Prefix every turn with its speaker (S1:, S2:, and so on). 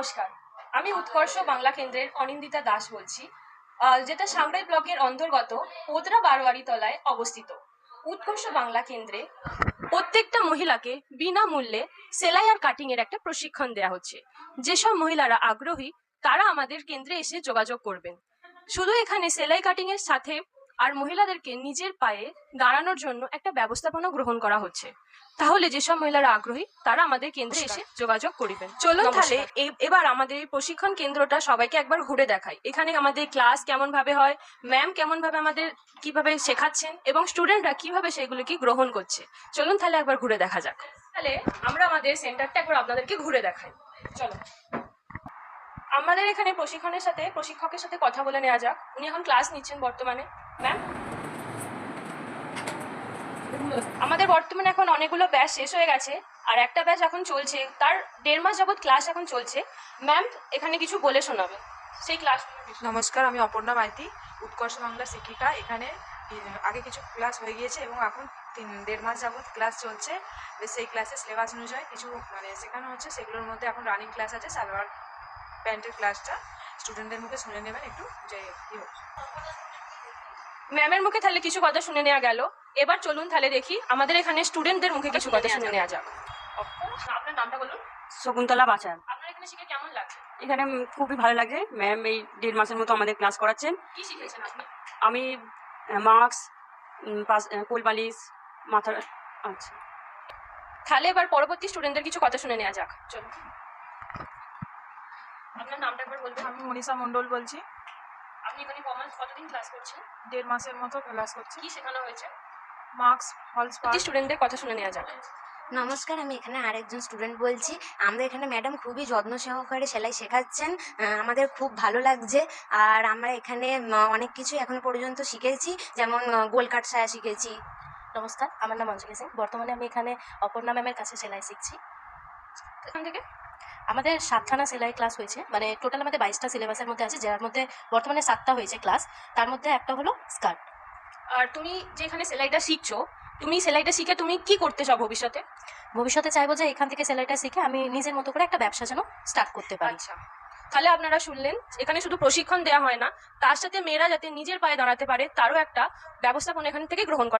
S1: নমস্কার। আমি উৎকর্ষ বাংলা কেন্দ্রের অনিন্দিতা দাস বলছি যেটা সাংরাই ব্লকের অন্তর্গত পোদরা বারোয়ারি তলায় অবস্থিত। উৎকর্ষ বাংলা কেন্দ্রে প্রত্যেকটা মহিলাকে বিনামূল্যে সেলাই আর কাটিং এর একটা প্রশিক্ষণ দেওয়া হচ্ছে। যেসব মহিলারা আগ্রহী, তারা আমাদের কেন্দ্রে এসে যোগাযোগ করবেন। শুধু এখানে সেলাই কাটিং এর সাথে আর মহিলাদেরকে নিজের পায়ে দাঁড়ানোর জন্য একটা ব্যবস্থাপনা গ্রহণ করা হচ্ছে। তাহলে যেসব মহিলারা আগ্রহী তারা আমাদের কেন্দ্রে এসে যোগাযোগ করিবেন। চলুন তাহলে এবার আমাদের এই প্রশিক্ষণ কেন্দ্রটা সবাইকে একবার ঘুরে দেখাই। এখানে আমাদের ক্লাস কেমন ভাবে হয় ম্যাম কেমন ভাবে আমাদের কীভাবে শেখাচ্ছেন এবং স্টুডেন্টরা কীভাবে সেগুলোকে গ্রহণ করছে। চলুন তাহলে একবার ঘুরে দেখা যাক। তাহলে আমরা আমাদের সেন্টারটা একবার আপনাদেরকে ঘুরে দেখাই। চলো আমাদের এখানে প্রশিক্ষণের সাথে প্রশিক্ষকের সাথে কথা বলে নেওয়া যাক। উনি এখন ক্লাস নিচ্ছেন বর্তমানে। ম্যাম আমাদের বর্তমানে এখন অনেকগুলো ব্যাচ শেষ হয়ে গেছে, আর একটা ব্যাচ এখন চলছে। তার দেড় মাস যাবৎ ক্লাস এখন চলছে। ম্যাম এখানে কিছু বলে শোনাবে। সেই ক্লাস
S2: নমস্কার, আমি অপর্ণা মাইতি, উৎকর্ষ বাংলা শিক্ষিকা। এখানে আগে কিছু ক্লাস হয়ে গিয়েছে এবং এখন তিন, দেড় মাস যাবৎ ক্লাস চলছে। সেই ক্লাসে সিলেবাস অনুযায়ী কিছু মানে শেখানো হচ্ছে। সেগুলোর মধ্যে এখন রানিং ক্লাস আছে, সালোয়ার প্যান্টের ক্লাসটা স্টুডেন্টদের মুখে শুনে নেবেন, একটু যে, কী হচ্ছে।
S1: ম্যামের মুখে তাহলে কিছু কথা শুনে নেওয়া গেল। এবার চলুন তাহলে দেখি আমাদের এখানে স্টুডেন্টদের মুখে কিছু কথা শুনে নেওয়া যাক। আপনার নামটা বলুন।
S3: শকুন্তলা বাচান।
S1: আপনার এখানে শিখে কেমন লাগছে?
S3: এখানে খুবই ভালো লাগছে ম্যাম এই দেড় মাসের মতো আমাদের ক্লাস করাচ্ছেন।
S1: কি শিখেছেন আপনি?
S3: আমি মাস্ক কোল বালিশ মাথার আচ্ছা।
S1: তাহলে এবার পরবর্তী স্টুডেন্টদের কিছু কথা শুনে নেওয়া যাক। চলুন। আপনার নামটা একবার বলবেন।
S2: আমি মনীষা মণ্ডল বলছি।
S1: আপনি এখানে কমার্স কতদিন ক্লাস করছেন
S2: দেড় মাসের মতো ক্লাস করছি।
S1: কি শেখানো হয়েছে?
S2: মার্কস
S1: প্রতি স্টুডেন্টদের কথা শুনে নেওয়া যাক।
S4: নমস্কার আমি এখানে আরেকজন স্টুডেন্ট বলছি। আমরা এখানে ম্যাডাম খুবই যত্ন সহকারে সেলাই শেখাচ্ছেন। আমাদের খুব ভালো লাগছে। আর আমরা এখানে অনেক কিছু এখনও পর্যন্ত শিখেছি। যেমন গোল কাট সায়া শিখেছি।
S5: নমস্কার আমার নাম অঞ্জলি সিং। বর্তমানে আমি এখানে অপর্ণা ম্যামের কাছে সেলাই শিখছি।
S1: এখান থেকে?
S5: আমাদের সাতখানা সেলাই ক্লাস হয়েছে মানে টোটাল আমাদের বাইশটা সিলেবাসের মধ্যে আছে যার মধ্যে বর্তমানে সাতটা হয়েছে ক্লাস তার মধ্যে একটা হলো স্কার্ট
S1: আর তুমি যেখানে সেলাইটা শিখছো তুমি সেলাইটা শিখে তুমি কি করতে চাও ভবিষ্যতে?
S5: ভবিষ্যতে চাইব যে এখান থেকে সেলাইটা শিখে আমি নিজের মতো করে একটা ব্যবসা যেন স্টার্ট করতে পারি।
S1: আচ্ছা। তাহলে আপনারা শুনলেন এখানে শুধু প্রশিক্ষণ দেওয়া হয় না তার সাথে মেয়েরা যাতে নিজের পায়ে দাঁড়াতে পারে তারও একটা ব্যবস্থাপনা এখান থেকে গ্রহণ করা